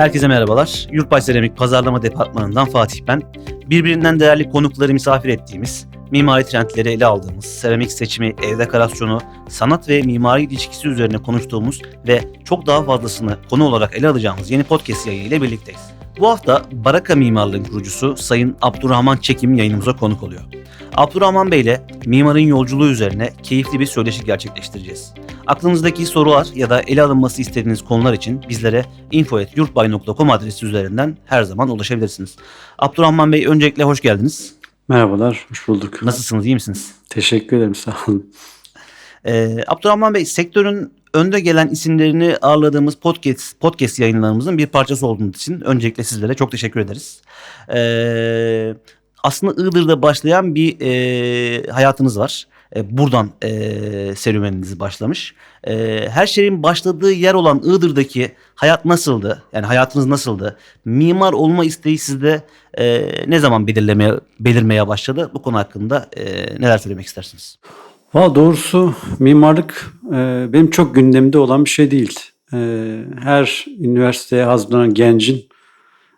Herkese merhabalar. Yurtbaş Seramik Pazarlama Departmanı'ndan Fatih ben. Birbirinden değerli konukları misafir ettiğimiz, mimari trendleri ele aldığımız, seramik seçimi, ev dekorasyonu, sanat ve mimari ilişkisi üzerine konuştuğumuz ve çok daha fazlasını konu olarak ele alacağımız yeni podcast yayını ile birlikteyiz. Bu hafta Baraka Mimarlığı'nın kurucusu Sayın Abdurrahman Çekim yayınımıza konuk oluyor. Abdurrahman Bey ile mimarın yolculuğu üzerine keyifli bir söyleşi gerçekleştireceğiz. Aklınızdaki sorular ya da ele alınması istediğiniz konular için bizlere info.yurtbay.com adresi üzerinden her zaman ulaşabilirsiniz. Abdurrahman Bey öncelikle hoş geldiniz. Merhabalar, hoş bulduk. Nasılsınız, iyi misiniz? Teşekkür ederim, sağ olun. Ee, Abdurrahman Bey, sektörün önde gelen isimlerini ağırladığımız podcast, podcast yayınlarımızın bir parçası olduğunuz için öncelikle sizlere çok teşekkür ederiz. Ee, aslında Iğdır'da başlayan bir e, hayatınız var. E, buradan e, serüveniniz başlamış. E, her şeyin başladığı yer olan Iğdır'daki hayat nasıldı? Yani hayatınız nasıldı? Mimar olma isteği sizde e, ne zaman belirlemeye belirmeye başladı? Bu konu hakkında e, neler söylemek istersiniz? Valla doğrusu mimarlık e, benim çok gündemde olan bir şey değil. E, her üniversiteye hazırlanan gencin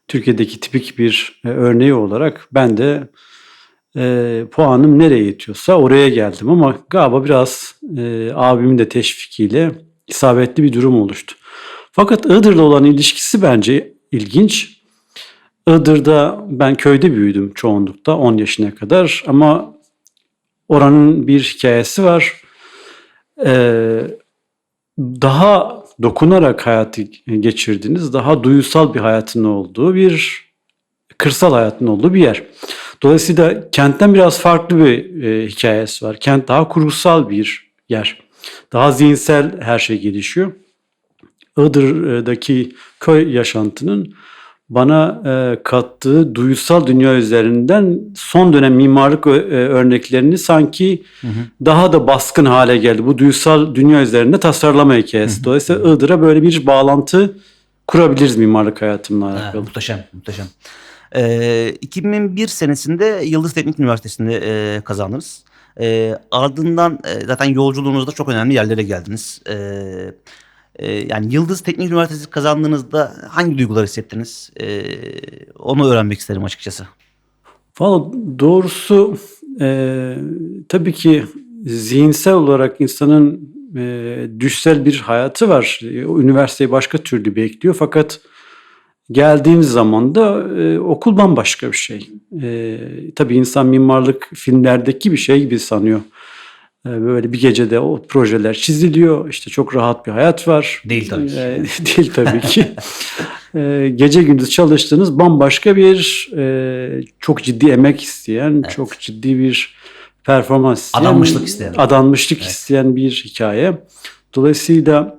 Türkiye'deki tipik bir e, örneği olarak ben de e, puanım nereye yetiyorsa oraya geldim ama galiba biraz e, abimin de teşvikiyle isabetli bir durum oluştu. Fakat Iğdır'la olan ilişkisi bence ilginç. Iğdır'da ben köyde büyüdüm çoğunlukta 10 yaşına kadar ama oranın bir hikayesi var. Ee, daha dokunarak hayatı geçirdiğiniz, daha duygusal bir hayatın olduğu bir kırsal hayatın olduğu bir yer. Dolayısıyla kentten biraz farklı bir e, hikayesi var. Kent daha kurgusal bir yer. Daha zihinsel her şey gelişiyor. Iğdır'daki köy yaşantının bana e, kattığı duygusal dünya üzerinden son dönem mimarlık e, örneklerini sanki Hı hı. daha da baskın hale geldi. Bu duygusal dünya üzerinde tasarlama hikayesi. Dolayısıyla Iğdır'a böyle bir bağlantı kurabiliriz mimarlık hayatımla Ha, alakalı. muhteşem, muhteşem. Ee, 2001 senesinde Yıldız Teknik Üniversitesi'nde e, kazandınız. Ee, ardından e, zaten yolculuğunuzda çok önemli yerlere geldiniz. Ee, e, yani Yıldız Teknik Üniversitesi kazandığınızda hangi duygular hissettiniz? Ee, onu öğrenmek isterim açıkçası. Valla doğrusu e, tabii ki zihinsel olarak insanın e, düşsel bir hayatı var. E, O üniversiteyi başka türlü bekliyor fakat geldiğiniz zaman da e, okul bambaşka bir şey. E, tabii insan mimarlık filmlerdeki bir şey gibi sanıyor. E, böyle bir gecede o projeler çiziliyor. İşte çok rahat bir hayat var. Değil tabii ki. E, değil tabii ki. E, gece gündüz çalıştığınız bambaşka bir e, çok ciddi emek isteyen, Evet. çok ciddi bir performans isteyen, Adanmışlık isteyen. adanmışlık Evet. isteyen bir hikaye. Dolayısıyla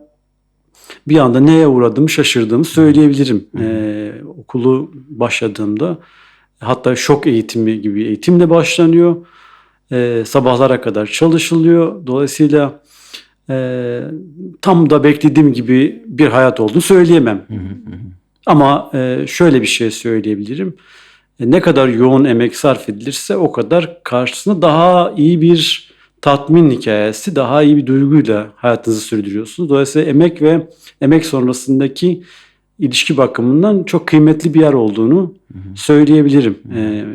bir anda neye uğradığımı şaşırdığımı söyleyebilirim. Hı hı. E, okulu başladığımda hatta şok eğitimi gibi eğitimle başlanıyor. E, sabahlara kadar çalışılıyor. Dolayısıyla e, tam da beklediğim gibi bir hayat olduğunu söyleyemem. Ama e, şöyle bir şey söyleyebilirim. E, ne kadar yoğun emek sarf edilirse o kadar karşısında daha iyi bir tatmin hikayesi, daha iyi bir duyguyla hayatınızı sürdürüyorsunuz. Dolayısıyla emek ve emek sonrasındaki ilişki bakımından çok kıymetli bir yer olduğunu söyleyebilirim. E,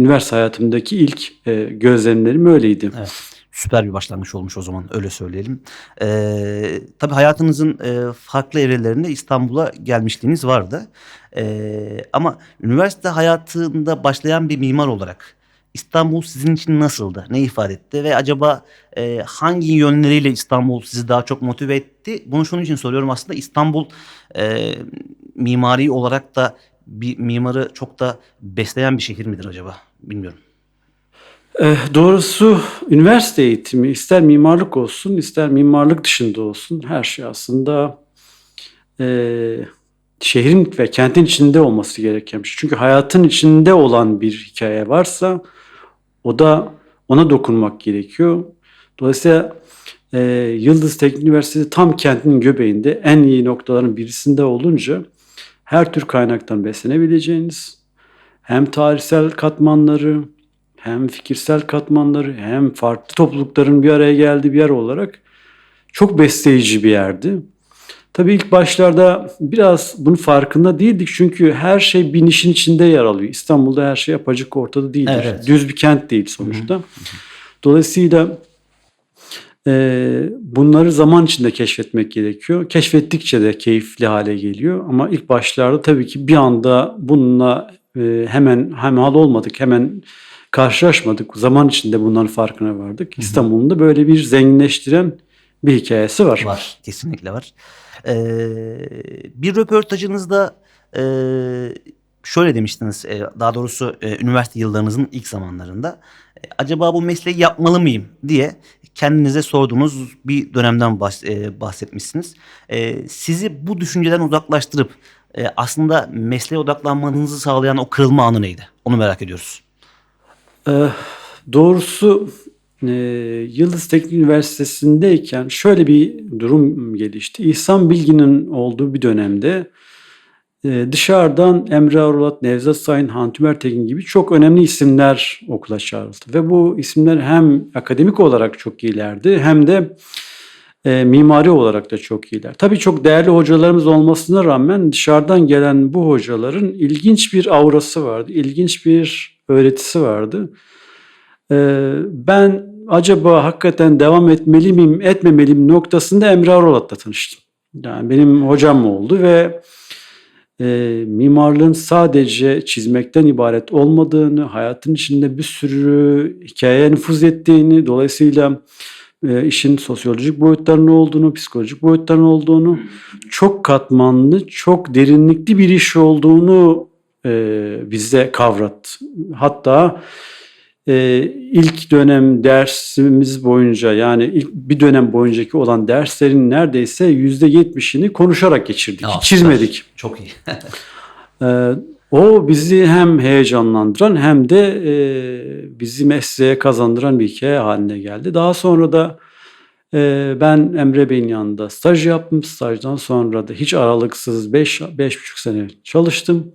üniversite hayatımdaki ilk e, gözlemlerim öyleydi. Evet. Süper bir başlangıç olmuş o zaman öyle söyleyelim. Ee, tabii hayatınızın e, farklı evrelerinde İstanbul'a gelmişliğiniz vardı. Ee, ama üniversite hayatında başlayan bir mimar olarak İstanbul sizin için nasıldı? Ne ifade etti? Ve acaba e, hangi yönleriyle İstanbul sizi daha çok motive etti? Bunu şunun için soruyorum aslında İstanbul e, mimari olarak da bir mimarı çok da besleyen bir şehir midir acaba? Bilmiyorum. Eh, Doğrusu üniversite eğitimi ister mimarlık olsun ister mimarlık dışında olsun her şey aslında eh, şehrin ve kentin içinde olması gereken bir şey. Çünkü hayatın içinde olan bir hikaye varsa o da ona dokunmak gerekiyor. Dolayısıyla eh, Yıldız Teknik Üniversitesi tam kentin göbeğinde en iyi noktaların birisinde olunca her tür kaynaktan beslenebileceğiniz hem tarihsel katmanları hem fikirsel katmanları hem farklı toplulukların bir araya geldiği bir yer olarak çok besleyici bir yerdi. Tabii ilk başlarda biraz bunun farkında değildik çünkü her şey bir nişin içinde yer alıyor. İstanbul'da her şey apacık ortada değildir. Evet. Düz bir kent değil sonuçta. Dolayısıyla e, bunları zaman içinde keşfetmek gerekiyor. Keşfettikçe de keyifli hale geliyor. Ama ilk başlarda tabii ki bir anda bununla hemen hemhal olmadık. Hemen karşılaşmadık. Zaman içinde bunların farkına vardık. İstanbul'un da böyle bir zenginleştiren bir hikayesi var. Var. Kesinlikle var. Ee, bir röportajınızda e, şöyle demiştiniz. e, daha doğrusu e, üniversite yıllarınızın ilk zamanlarında. e, acaba bu mesleği yapmalı mıyım diye kendinize sorduğunuz bir dönemden bahs- e, bahsetmişsiniz. E, sizi bu düşünceden uzaklaştırıp e, aslında mesleğe odaklanmanızı sağlayan o kırılma anı neydi? Onu merak ediyoruz. Ee, doğrusu e, Yıldız Teknik Üniversitesi'ndeyken şöyle bir durum gelişti. İhsan Bilgin'in olduğu bir dönemde e, dışarıdan Emre Arulat, Nevzat Sayın, Hantümer Tekin gibi çok önemli isimler okula çağrıldı. Ve bu isimler hem akademik olarak çok iyilerdi hem de e, mimari olarak da çok iyiler. Tabii çok değerli hocalarımız olmasına rağmen dışarıdan gelen bu hocaların ilginç bir aurası vardı. ilginç bir öğretisi vardı. Ee, ben acaba hakikaten devam etmeli miyim, etmemeli miyim noktasında Emre Arolat'la tanıştım. Yani benim hocam oldu ve e, mimarlığın sadece çizmekten ibaret olmadığını, hayatın içinde bir sürü hikayeye nüfuz ettiğini, dolayısıyla e, işin sosyolojik boyutlarının olduğunu, psikolojik boyutlarının olduğunu, çok katmanlı, çok derinlikli bir iş olduğunu e, bize kavrattı. Hatta e, ilk dönem dersimiz boyunca yani ilk bir dönem boyuncaki olan derslerin neredeyse yüzde yetmişini konuşarak geçirdik. Aa, Hiç çizmedik. Çok iyi. Ee, o bizi hem heyecanlandıran hem de e, bizi mesleğe kazandıran bir hikaye haline geldi. Daha sonra da e, ben Emre Bey'in yanında staj yaptım. Stajdan sonra da hiç aralıksız 5 buçuk sene çalıştım.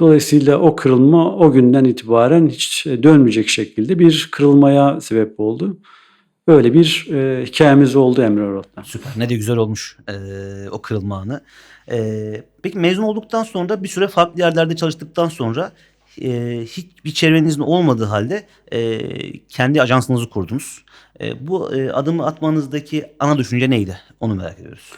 Dolayısıyla o kırılma o günden itibaren hiç dönmeyecek şekilde bir kırılmaya sebep oldu. Böyle bir e, hikayemiz oldu Emre Arat'la. Süper. Ne de güzel olmuş eee, o kırılma anı. Eee, peki mezun olduktan sonra bir süre farklı yerlerde çalıştıktan sonra eee hiçbir çevrenizin olmadığı halde eee, kendi ajansınızı kurdunuz. Eee, bu eee, adımı atmanızdaki ana düşünce neydi? Onu merak ediyoruz.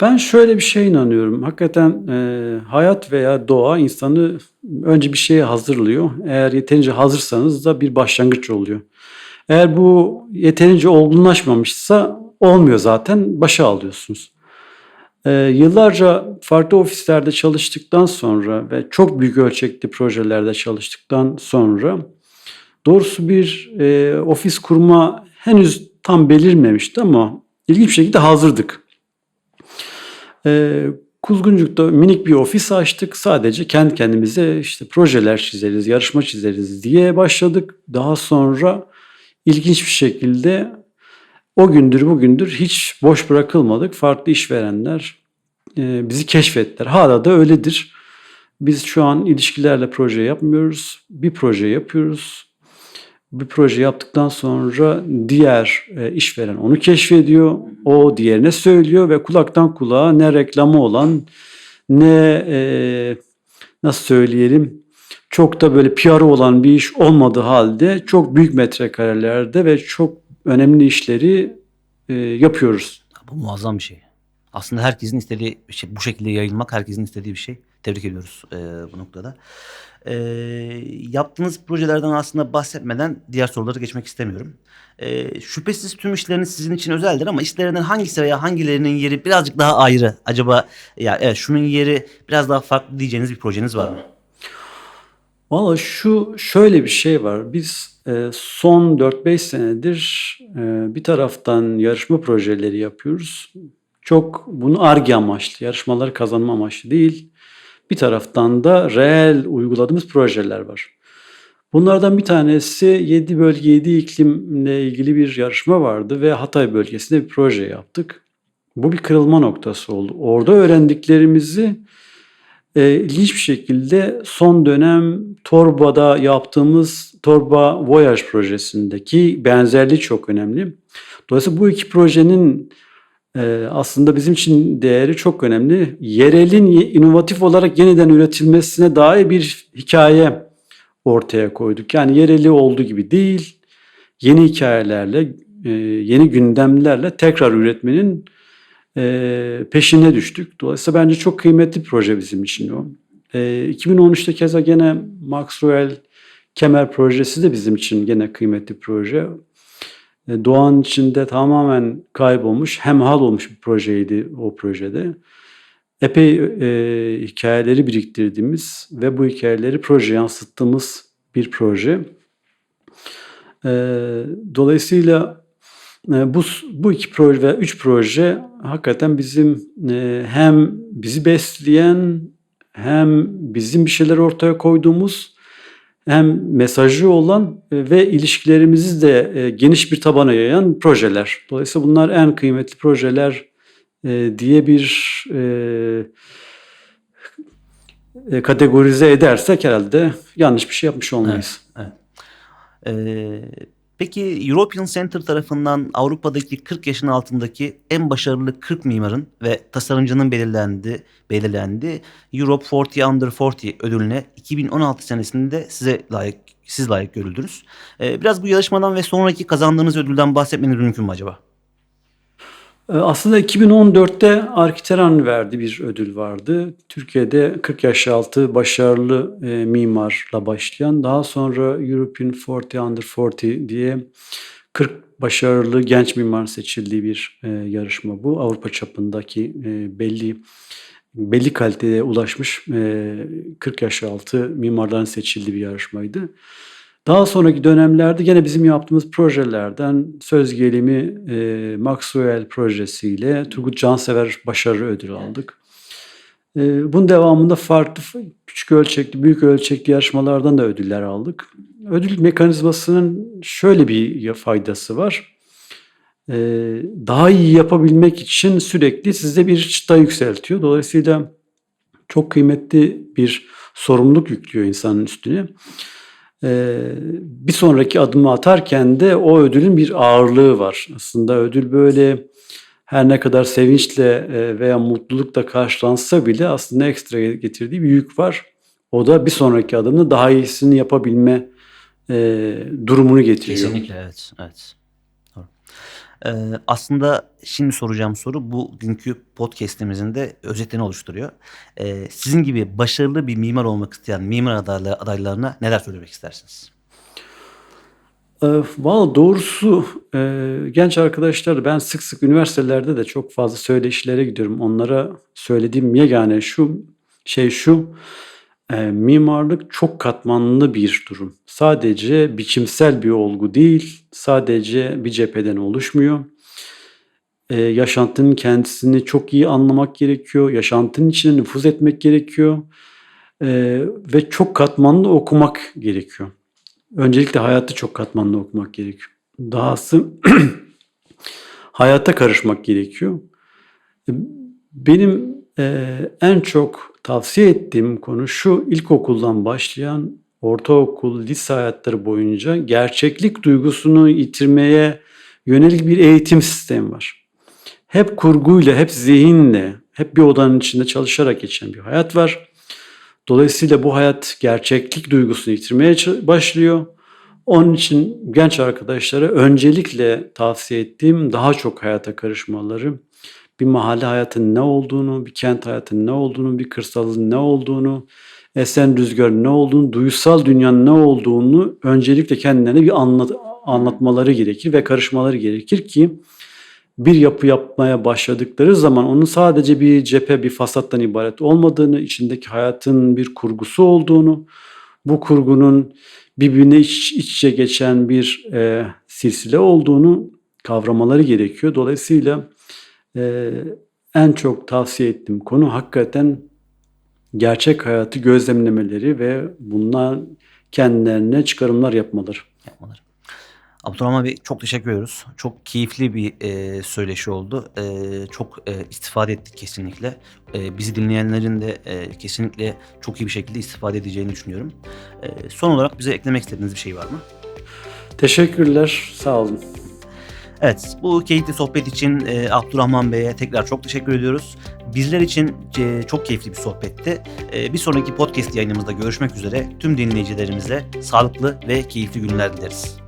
Ben şöyle bir şey inanıyorum. Hakikaten e, hayat veya doğa insanı önce bir şeye hazırlıyor. Eğer yeterince hazırsanız da bir başlangıç oluyor. Eğer bu yeterince olgunlaşmamışsa olmuyor zaten. Başa alıyorsunuz. E, yıllarca farklı ofislerde çalıştıktan sonra ve çok büyük ölçekli projelerde çalıştıktan sonra doğrusu bir e, ofis kurma henüz tam belirmemişti ama ilginç bir şekilde hazırdık. Ee, Kuzguncuk'ta minik bir ofis açtık. Sadece kendi kendimize işte projeler çizeriz, yarışma çizeriz diye başladık. Daha sonra ilginç bir şekilde o gündür bugündür hiç boş bırakılmadık. Farklı işverenler e, bizi keşfettiler. Hala da öyledir. Biz şu an ilişkilerle proje yapmıyoruz. Bir proje yapıyoruz. Bir proje yaptıktan sonra diğer e, işveren onu keşfediyor. O diğerine söylüyor ve kulaktan kulağa ne reklamı olan ne e, nasıl söyleyelim çok da böyle PR'ı olan bir iş olmadığı halde çok büyük metrekarelerde ve çok önemli işleri e, yapıyoruz. Bu muazzam bir şey. Aslında herkesin istediği şey, bu şekilde yayılmak herkesin istediği bir şey. Tebrik ediyoruz eee, bu noktada. Eee, yaptığınız projelerden aslında bahsetmeden diğer sorulara geçmek istemiyorum. Eee, şüphesiz tüm işleriniz sizin için özeldir ama işlerinden hangisi veya hangilerinin yeri birazcık daha ayrı? Acaba ya evet şunun yeri biraz daha farklı diyeceğiniz bir projeniz var mı? Valla şu şöyle bir şey var. Biz e, son 4-5 senedir e, bir taraftan yarışma projeleri yapıyoruz. Çok bunu ARGE amaçlı, yarışmaları kazanma amaçlı değil. Bir taraftan da reel uyguladığımız projeler var. Bunlardan bir tanesi 7 bölge 7 iklimle ilgili bir yarışma vardı ve Hatay bölgesinde bir proje yaptık. Bu bir kırılma noktası oldu. Orada öğrendiklerimizi e, ilginç bir şekilde son dönem Torba'da yaptığımız Torba Voyage projesindeki benzerliği çok önemli. Dolayısıyla bu iki projenin e, aslında bizim için değeri çok önemli. Yerelin ye- inovatif olarak yeniden üretilmesine dair bir hikaye ortaya koyduk. Yani yereli olduğu gibi değil, yeni hikayelerle, e, yeni gündemlerle tekrar üretmenin e, peşine düştük. Dolayısıyla bence çok kıymetli bir proje bizim için o. E, 2013'te keza gene Maxwell Kemer projesi de bizim için gene kıymetli proje. E, Doğanın içinde tamamen kaybolmuş, hemhal olmuş bir projeydi o projede. Epey e, hikayeleri biriktirdiğimiz ve bu hikayeleri projeye yansıttığımız bir proje. E, dolayısıyla bu bu iki proje ve üç proje hakikaten bizim e, hem bizi besleyen hem bizim bir şeyler ortaya koyduğumuz hem mesajı olan ve ilişkilerimizi de e, geniş bir tabana yayan projeler. Dolayısıyla bunlar en kıymetli projeler e, diye bir e, kategorize edersek herhalde yanlış bir şey yapmış olmayız. Ee, peki European Center tarafından Avrupa'daki 40 yaşın altındaki en başarılı 40 mimarın ve tasarımcının belirlendi, belirlendi Europe 40 Under 40 ödülüne 2016 senesinde size layık siz layık görüldünüz. Ee, biraz bu yarışmadan ve sonraki kazandığınız ödülden bahsetmeniz mümkün mü acaba? E, Aslında 2014'te Arkiteran verdiği bir ödül vardı. Türkiye'de 40 yaş altı başarılı e, mimarla başlayan, daha sonra European 40 Under 40 diye 40 başarılı genç mimar seçildiği bir e, yarışma bu. Avrupa çapındaki e, belli belli kaliteye ulaşmış e, 40 yaş altı mimarların seçildiği bir yarışmaydı. Daha sonraki dönemlerde gene bizim yaptığımız projelerden söz gelimi e, Maxwell projesiyle Turgut Cansever başarı ödülü aldık. E, bunun devamında farklı küçük ölçekli, büyük ölçekli yarışmalardan da ödüller aldık. Ödül mekanizmasının şöyle bir faydası var. E, daha iyi yapabilmek için sürekli size bir çıta yükseltiyor. Dolayısıyla çok kıymetli bir sorumluluk yüklüyor insanın üstüne. Ee, bir sonraki adımı atarken de o ödülün bir ağırlığı var. Aslında ödül böyle her ne kadar sevinçle e, veya mutlulukla karşılansa bile aslında ekstra getirdiği bir yük var. O da bir sonraki adımda daha iyisini yapabilme e, durumunu getiriyor. Kesinlikle evet. evet. Ee, aslında şimdi soracağım soru bugünkü podcast'imizin de özetini oluşturuyor. Ee, sizin gibi başarılı bir mimar olmak isteyen mimar adaylı- adaylarına neler söylemek istersiniz? E, Valla doğrusu e, genç arkadaşlar ben sık sık üniversitelerde de çok fazla söyleşilere gidiyorum. Onlara söylediğim yegane şu şey şu e, mimarlık çok katmanlı bir durum. Sadece biçimsel bir olgu değil, sadece bir cepheden oluşmuyor. E, yaşantının kendisini çok iyi anlamak gerekiyor. Yaşantının içine nüfuz etmek gerekiyor. E, ve çok katmanlı okumak gerekiyor. Öncelikle hayatı çok katmanlı okumak gerekiyor. Dahası hayata karışmak gerekiyor. Benim e, en çok tavsiye ettiğim konu şu ilkokuldan başlayan ortaokul, lise hayatları boyunca gerçeklik duygusunu yitirmeye yönelik bir eğitim sistemi var. Hep kurguyla, hep zihinle, hep bir odanın içinde çalışarak geçen bir hayat var. Dolayısıyla bu hayat gerçeklik duygusunu yitirmeye başlıyor. Onun için genç arkadaşlara öncelikle tavsiye ettiğim daha çok hayata karışmaları, bir mahalle hayatının ne olduğunu, bir kent hayatının ne olduğunu, bir kırsalın ne olduğunu, esen rüzgarın ne olduğunu, duysal dünyanın ne olduğunu öncelikle kendilerine bir anlat anlatmaları gerekir ve karışmaları gerekir ki bir yapı yapmaya başladıkları zaman onun sadece bir cephe, bir fasattan ibaret olmadığını, içindeki hayatın bir kurgusu olduğunu, bu kurgunun birbirine iç, iç içe geçen bir e, silsile olduğunu kavramaları gerekiyor. Dolayısıyla e, en çok tavsiye ettiğim konu hakikaten gerçek hayatı gözlemlemeleri ve bundan kendilerine çıkarımlar yapmaları. yapmaları. Abdurrahman Bey çok teşekkür ediyoruz. Çok keyifli bir e, söyleşi oldu. E, çok e, istifade ettik kesinlikle. E, bizi dinleyenlerin de e, kesinlikle çok iyi bir şekilde istifade edeceğini düşünüyorum. E, son olarak bize eklemek istediğiniz bir şey var mı? Teşekkürler, sağ olun. Evet, bu keyifli sohbet için e, Abdurrahman Bey'e tekrar çok teşekkür ediyoruz. Bizler için e, çok keyifli bir sohbetti. E, bir sonraki podcast yayınımızda görüşmek üzere. Tüm dinleyicilerimize sağlıklı ve keyifli günler dileriz.